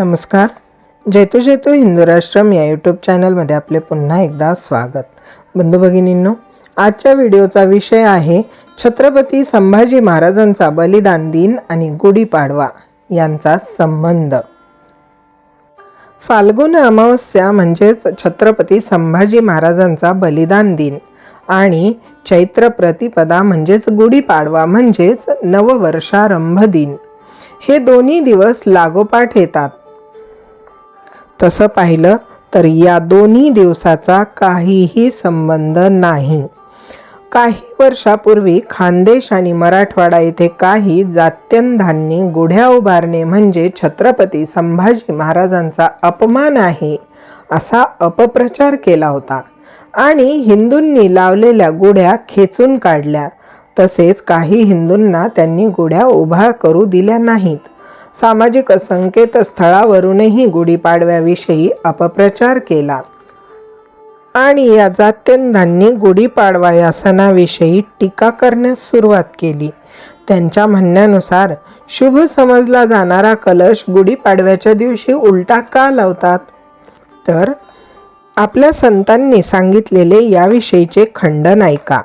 नमस्कार. जैतू जैतू हिंदूराष्ट्रम या यूट्यूब चॅनलमध्ये आपले पुन्हा एकदा स्वागत. बंधू भगिनींनो आजच्या व्हिडिओचा विषय आहे छत्रपती संभाजी महाराजांचा बलिदान दिन आणि गुढीपाडवा यांचा संबंध. फाल्गुन अमावस्या म्हणजेच छत्रपती संभाजी महाराजांचा बलिदान दिन आणि चैत्र प्रतिपदा म्हणजेच गुढीपाडवा म्हणजेच नववर्षारंभ दिन. हे दोन्ही दिवस लागोपाठ येतात. तसं पाहिलं तर या दोन्ही दिवसाचा काहीही संबंध नाही. काही वर्षापूर्वी खानदेश आणि मराठवाडा येथे काही जात्यंधांनी गुढ्या उभारणे म्हणजे छत्रपती संभाजी महाराजांचा अपमान आहे असा अपप्रचार केला होता आणि हिंदूंनी लावलेल्या गुढ्या खेचून काढल्या. तसेच काही हिंदूंना त्यांनी गुढ्या उभा करू दिल्या नाहीत. सामाजिक संकेतस्थळावरूनही गुढीपाडव्याविषयी अपप्रचार केला. आणि या जात्यंधांनी गुढीपाडवा या सणाविषयी टीका करण्यास सुरुवात केली. त्यांच्या म्हणण्यानुसार शुभ समजला जाणारा कलश गुढीपाडव्याच्या दिवशी उलटा का लावतात? तर आपल्या संतांनी सांगितलेले याविषयीचे खंडन ऐका.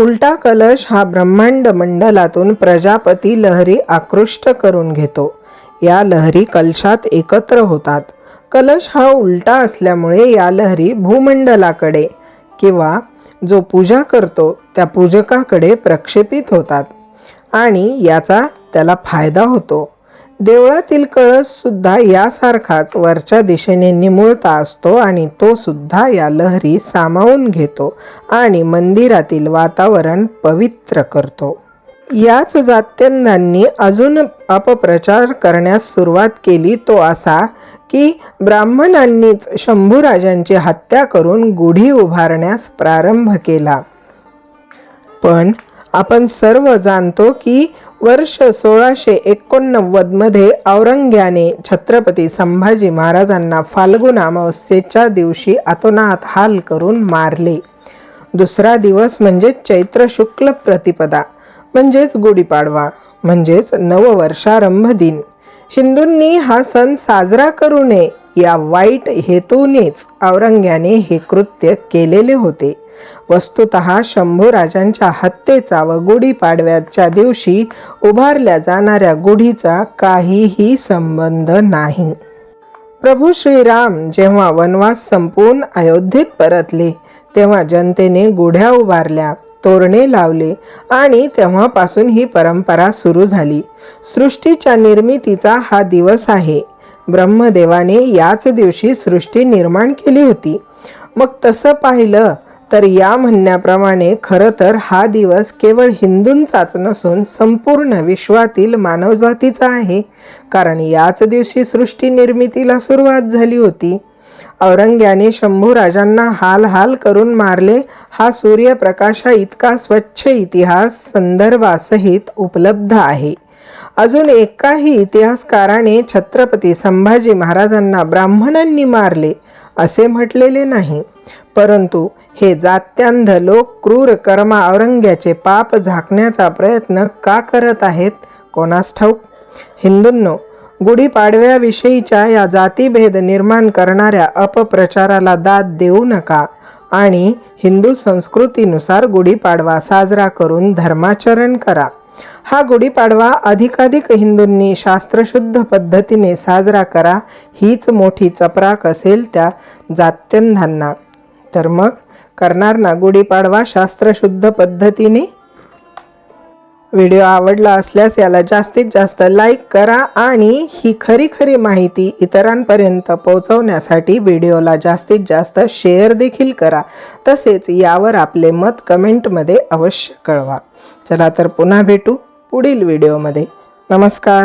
उलटा कलश हा ब्रह्मांड मंडलातून प्रजापती लहरी आकृष्ट करून घेतो. या लहरी कलशात एकत्र होतात. कलश हा उलटा असल्यामुळे या लहरी भूमंडलाकडे किंवा जो पूजा करतो त्या पूजकाकडे प्रक्षेपित होतात आणि याचा त्याला फायदा होतो. देवळातील कळस सुद्धा यासारखाच वरच्या दिशेने निमुळता असतो आणि तो सुद्धा या लहरी सामावून घेतो आणि मंदिरातील वातावरण पवित्र करतो. याच जात्यंदांनी अजून अपप्रचार करण्यास सुरुवात केली तो असा की ब्राह्मणांनीच शंभूराजांची हत्या करून गुढी उभारण्यास प्रारंभ केला. पण आपण सर्व जाणतो की वर्ष सोळाशे एकोणनव्वदमध्ये औरंग्याने छत्रपती संभाजी महाराजांना फाल्गुन अमावस्येच्या दिवशी अतोनात हाल करून मारले. दुसरा दिवस म्हणजे चैत्र शुक्ल प्रतिपदा म्हणजेच गुढीपाडवा म्हणजेच नववर्षारंभ दिन. हिंदूंनी हा सण साजरा करू नये या वाईट हेतूनेच औरंग्याने हे कृत्य केलेले होते. वस्तुत शंभूराजांच्या हत्येचा व गुढीपाडव्याच्या दिवशी उभारल्या जाणाऱ्या गुढीचा काहीही संबंध नाही. प्रभू श्रीराम जेव्हा वनवास संपवून अयोध्येत परतले तेव्हा जनतेने गुढ्या उभारल्या तोरणे लावले आणि तेव्हापासून ही परंपरा सुरू झाली. सृष्टीच्या निर्मितीचा हा दिवस आहे. ब्रह्मदेवाने याच दिवशी सृष्टी निर्माण केली होती. मग तसं पाहिलं तर या म्हणण्याप्रमाणे खरं तर हा दिवस केवळ हिंदूंचाच नसून संपूर्ण विश्वातील मानवजातीचा आहे. कारण याच दिवशी सृष्टी निर्मितीला सुरुवात झाली होती. औरंग्याने शंभू राजांना हाल हाल करून मारले. हा सूर्यप्रकाशा इतका स्वच्छ इतिहास संदर्भासहित उपलब्ध आहे. अजून एकाही इतिहासकाराने छत्रपती संभाजी महाराजांना ब्राह्मणांनी मारले असे म्हटलेले नाही. परंतु हे जात्यांध लोक क्रूर कर्मा औरंग्याचे पाप झाकण्याचा प्रयत्न का करत आहेत? कोणास ठाऊक? हिंदूंनो गुढीपाडव्याविषयीच्या या जातीभेद निर्माण करणाऱ्या अपप्रचाराला दाद देऊ नका आणि हिंदू संस्कृतीनुसार गुढीपाडवा साजरा करून धर्माचरण करा. हा गुढीपाडवा अधिकाधिक हिंदूंनी शास्त्रशुद्ध पद्धतीने साजरा करा. हीच मोठी चपराक असेल त्या जात्यंधांना. तर मग करणार ना गुढीपाडवा शास्त्रशुद्ध पद्धतीने? व्हिडिओ आवडला असल्यास याला जास्तीत जास्त लाईक करा आणि ही खरी खरी माहिती इतरांपर्यंत पोहोचवण्यासाठी व्हिडिओला जास्तीत जास्त शेअर देखील करा. तसेच यावर आपले मत कमेंटमध्ये अवश्य कळवा. चला तर पुन्हा भेटू पुढील व्हिडिओमध्ये. नमस्कार.